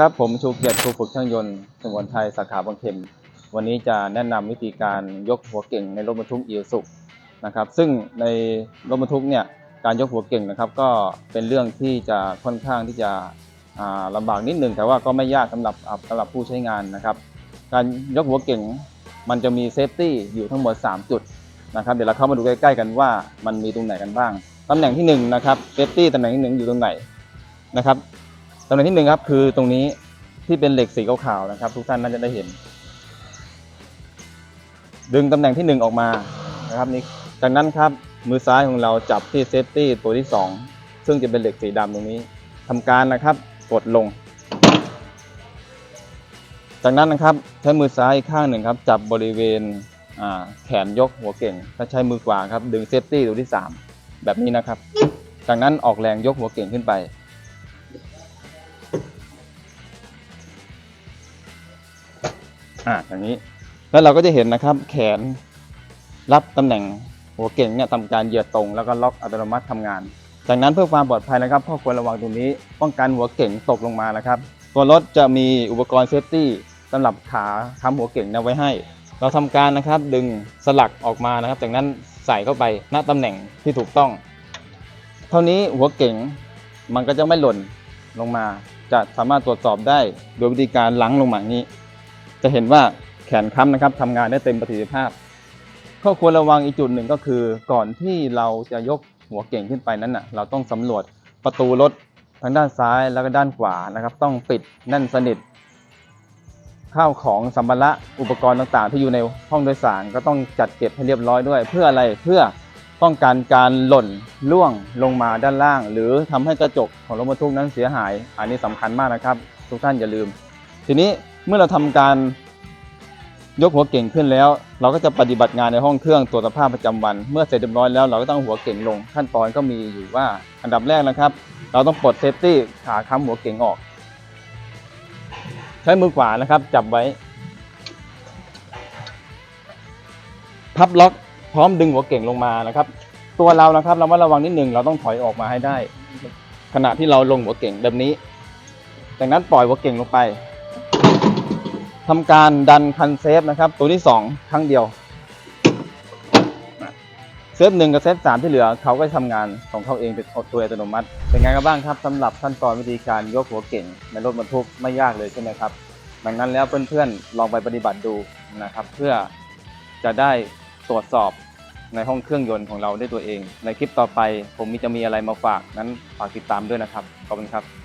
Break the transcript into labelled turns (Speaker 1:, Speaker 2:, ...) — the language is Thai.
Speaker 1: ครับผมชูเกียรติครูฝึกช่างยนต์สมุนไทยสาขาบางเข็ม วันนี้จะแนะนำวิธีการยกหัวเก่งในรถบรรทุกอิวสุนะครับ ซึ่งในรถบรรทุกเนี่ยการยกหัวเก่งนะครับ ก็เป็นเรื่องที่จะค่อนข้างที่จะอ่าลำบากนิดหนึ่งแต่ว่าก็ไม่ยากสำหรับสำหรับผู้ใช้งานนะครับ การยกหัวเก่งมันจะมีเซฟตี้อยู่ทั้งหมด 3 จุดนะครับ เดี๋ยวเราเข้ามาดูใกล้ ๆ กันว่ามันมีตรงไหนกันบ้างตำแหน่งที่1นะครับเซฟตี้ตำแหน่งที่หนึ่งอยู่ตรงไหนนะครับำแหน่งที่หนึ่งครับ คือตรงนี้ที่เป็นเหล็กสีขาวๆนะครับ ทุกท่านน่าจะได้เห็น ดึงตำแหน่งที่หนึ่งออกมานะครับนี่จากนั้นครับมือซ้ายของเราจับที่เซฟตี้ตัวที่สองซึ่งจะเป็นเหล็กสีดำตรงนี้ทำการนะครับกดลง จากนั้นนะครับใช้มือซ้ายอีกข้างหนึ่งครับ จับบริเวณแขนยกหัวเก่ง ถ้าใช้มือขวาครับ ดึงเซฟตี้ตัวที่สามแบบนี้นะครับ จากนั้นออกแรงยกหัวเก่งขึ้นไป อ่าอย่างนี้ แล้วเราก็จะเห็นนะครับ แขนรับตำแหน่งหัวเก่งเนี่ยทำการเหยียดตรงแล้วก็ล็อกอัตโนมัติทำงาน จากนั้นเพื่อความปลอดภัยนะครับข้อควรระวังตรงนี้ ป้องกันหัวเก่งตกลงมานะครับ ตัวรถจะมีอุปกรณ์เซฟตี้สำหรับขาค้ำหัวเก่งเนะไว้ให้ เราทำการนะครับดึงสลักออกมานะครับ จากนั้นใส่เข้าไปณตำแหน่งที่ถูกต้อง เท่านี้หัวเก่งมันก็จะไม่หล่นลงมา จะสามารถตรวจสอบได้โดยวิธีการลังลงมาอย่างนี้ จะเห็นว่าแขนค้ำนะครับทำงานได้เต็มประสิทธิภาพข้อควรระวังอีกจุดหนึ่งก็คือ ก่อนที่เราจะยกหัวเก่งขึ้นไปนั้นน่ะ เราต้องสำรวจประตูรถทางด้านซ้ายแล้วก็ด้านขวานะครับ ต้องปิดแน่นสนิท ข้าวของสัมภาระอุปกรณ์ต่างๆ ที่อยู่ในห้องโดยสารก็ต้องจัดเก็บให้เรียบร้อยด้วย เพื่ออะไรเพื่อป้องกันการหล่นล่วงลงมาด้านล่าง หรือทำให้กระจกของรถบรรทุกนั้นเสียหาย อันนี้สำคัญมากนะครับ ทุกท่านอย่าลืม ทีนี้ เมื่อเราทำการยกหัวเก่งขึ้นแล้ว เราก็จะปฏิบัติงานในห้องเครื่องตรวจสภาพประจำวัน เมื่อเสร็จเรียบร้อยแล้วเราก็ต้องหัวเก่งลงขั้นตอนก็มีอยู่ว่าอันดับแรกนะครับ เราต้องปลดเซฟตี้ขาค้ำหัวเก่งออก ใช้มือขวานะครับ จับไว้ พับล็อกพร้อมดึงหัวเก่งลงมานะครับ ตัวเรานะครับ เรามาระวังนิดหนึ่งเราต้องถอยออกมาให้ได้ ขณะที่เราลงหัวเก่งแบบนี้ จากนั้นปล่อยหัวเก่งลงไป ทำการดันคันเซฟนะครับ ตัวที่สองครั้งเดียว เซฟหนึ่งกับเซฟสามที่เหลือ เขาก็จะทำงานของเขาเองเป็นตัวอัตโนมัติ เป็นไงกันบ้างครับสำหรับขั้นตอนวิธีการยกหัวเก่งในรถบรรทุกไม่ยากเลยใช่ไหมครับดังนั้นแล้วเพื่อนๆลองไปปฏิบัติดูนะครับ เพื่อจะได้ตรวจสอบในห้องเครื่องยนต์ของเราด้วยตัวเอง ในคลิปต่อไปผมมีจะมีอะไรมาฝากนั้นฝากติดตามด้วยนะครับ ขอบคุณครับ